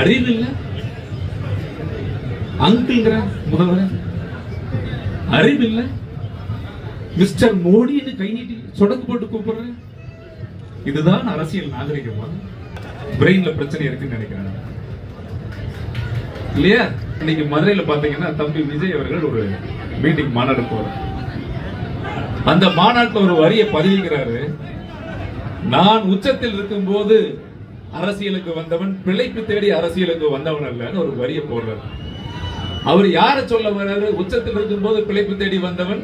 அறிவு இல்ல அங்கிள்ங்கிற முதல்வர். அறிவு இல்ல மிஸ்டர் மோடின்னு கை நீட்டி சொடக்கு போட்டு கூப்பிடுற இதுதான் அரசியல் நாகரிகமா? பிரெயின்ல பிரச்சனை இருக்குன்னு நினைக்கிறேன். இல்லையா? இன்னைக்கு மதுரையில பாத்தீங்கன்னா தம்பி விஜய் அவர்கள் ஒரு மீட்டிங் மாநாடு போறார். அந்த மாநாட்டில் ஒரு வரியை பதிவுகிறாரு நான் உச்சத்தில் இருக்கும் போது அரசியலுக்கு வந்தவன் பிழைப்பு தேடி அரசியலுக்கு வந்தவன் அல்லன்னு ஒரு வரியை போடுறார். அவர் யார சொல்ல வர்றாரு? உச்சத்தில் இருக்கும்போது பிழைப்பு தேடி வந்தவன்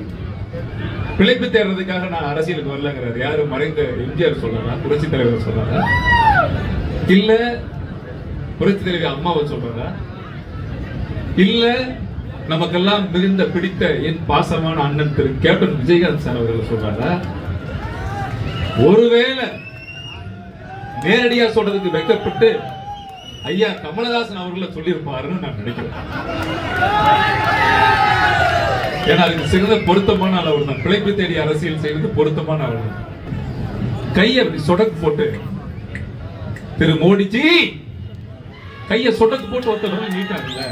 பிழைப்பு தேடுறதுக்காக நான் அரசியலுக்கு வரலங்கிறாரு. யாரு மறைந்த எம்ஜிஆர் சொல்றாரா? புரட்சி தலைவர் சொல்றாரா? இல்ல புரட்சி தலைவி அம்மாவை சொல்றதா இல்ல நமக்கெல்லாம் மிகுந்த பிடித்த என் பாசமான அண்ணன் திரு கேப்டன் விஜயகாந்த் சார் அவர்கள் சொல்றாரா? ஒருவேளை நேரடியா சொல்றதுக்கு வெக்கப்பட்டு ஐயா கமலஹாசன் அவர்களை சொல்லியிருப்பாருன்னு நான் நினைக்கிறேன். ஏன்னா அதுக்கு சிறந்த பொருத்தமான அளவு தான். பிழைப்பு தேடி அரசியல் செய்வது பொருத்தமான அளவு தான். கையை அப்படி சொடக்கு போட்டு திரு மோடிஜி! கையை சொடக்கு போட்டு ஒருத்தர் நீட்டாங்கல்ல?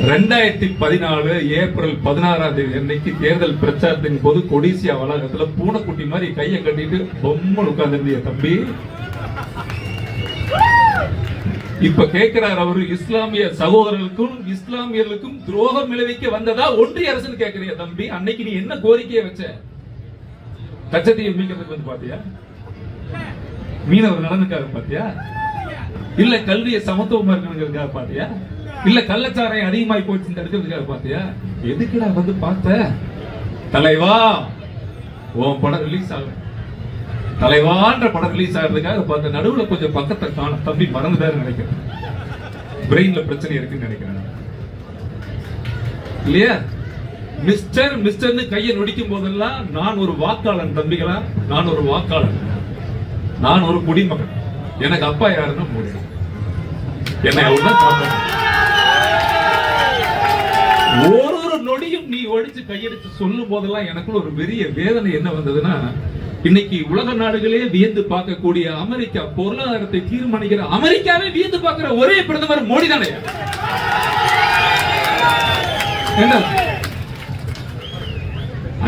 ரெண்டாயிரத்தி பதினாலு ஏப்ரல் பதினாறாம் தேதி அன்னைக்கு தேர்தல் பிரச்சாரத்தின் போது கொடிசியா வளாகத்துல பூனைக்குட்டி மாதிரி கையை கட்டிட்டு பொம்மை உட்கார்ந்து தம்பி. இப்ப கேட்கிறார் அவரு இஸ்லாமிய சகோதரர்களுக்கும் இஸ்லாமியர்களுக்கும் துரோகம் விளைவிக்க வந்ததா ஒன்றிய அரசு கேட்கிறிய தம்பி. அன்னைக்கு நீ என்ன கோரிக்கையை வச்ச? கச்சத்தீவை மீட்கிறதுக்கு வந்து பாத்தியா? மீனவர் நலனுக்காக பாத்தியா? இல்ல கல்வியை சமத்துவமா இருக்கணுங்கிறதுக்காக பாத்தியா? இல்ல கள்ளச்சாராயம் அதிகமாய் போச்சு தடுக்கிறதுக்காக பாத்தியா எதுக்குடா வந்து பார்த்த? தலைவா உன் படம் ரிலீஸ் ஆகும் தலைவான்ற படம் ரிலீஸ் ஆகிறதுக்காக பார்த்த நடுவுல கொஞ்சம் பக்கத்தை காணும் தம்பி மறந்துட்டாரு நினைக்கிறேன். பிரெயின்ல பிரச்சனை இருக்குன்னு நினைக்கிறேன். இல்லையா? மிஸ்டர் மிஸ்டர்னு கையை நொடிக்கும் போதெல்லாம் நான் ஒரு வாக்காளன் தம்பிகளா? நான் ஒரு வாக்காளன். நான் ஒரு குடிமகன். எனக்கு அப்பா யாருன்னா முடியும் என்னை அவர்தான் ஒரு ஒரு நொடியும் நீ ஒழிச்சு கையெடுத்து சொல்லும் போதெல்லாம் எனக்குள்ள ஒரு பெரிய வேதனை என்ன வந்ததுன்னா இன்னைக்கு உலக நாடுகளே வியந்து பார்க்கக்கூடிய அமெரிக்கா பொருளாதாரத்தை தீர்மானிக்கிற அமெரிக்காவே வியந்து பார்க்கிற ஒரே பிரதமர் மோடி தானே? என்ன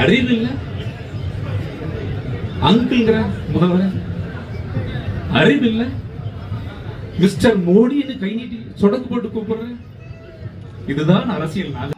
அறிவு இல்ல? அங்கிள்ங்கிற முதல்வர்? அறிவு இல்ல? மிஸ்டர் மோடின்னு கை நீட்டி சொடக்கு போட்டு கூப்பிடுறேன். இதுதான் அரசியல் நாடு